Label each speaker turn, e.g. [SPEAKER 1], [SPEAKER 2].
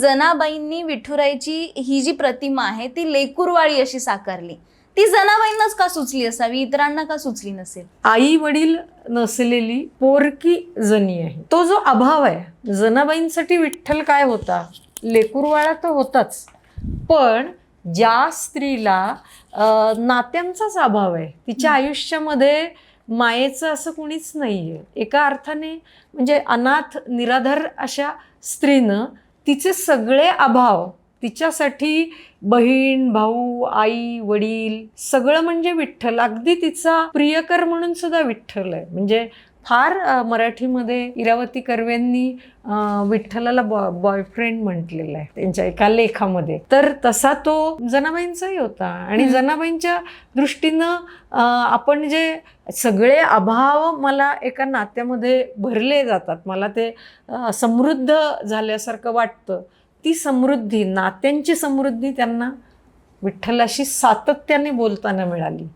[SPEAKER 1] जनाबाईंनी विठुराईची ही जी प्रतिमा आहे ती लेकुरवाळी अशी साकारली. ती जनाबाईंनाच का सुचली असावी? इतरांना का सुचली नसेल?
[SPEAKER 2] आई वडील नसलेली पोरकी जनी आहे. तो जो अभाव आहे जनाबाईंसाठी विठ्ठल काय होता? लेकुरवाळा तर होताच. पण ज्या स्त्रीला नात्यांचाच अभाव आहे तिच्या आयुष्यामध्ये मायेचं असं कुणीच नाही आहे एका अर्थाने म्हणजे अनाथ निराधार अशा स्त्रीनं तिचे सगळे अभाव तिच्यासाठी बहीण भाऊ आई वडील सगळं म्हणजे विठ्ठल. अगदी तिचा प्रियकर म्हणून सुद्धा विठ्ठल आहे. म्हणजे फार मराठीमध्ये इरावती कर्वेंनी विठ्ठलाला बॉ बॉयफ्रेंड म्हटलेलं आहे त्यांच्या एका लेखामध्ये. तर तसा तो जनाबाईंचाही होता. आणि. जनाबाईंच्या दृष्टीनं आपण जे सगळे अभाव मला एका नात्यामध्ये भरले जातात. मला ते समृद्ध झाल्यासारखं वाटतं. ती समृद्धी नात्यांची समृद्धी त्यांना विठ्ठलाशी सातत्याने बोलताना मिळाली.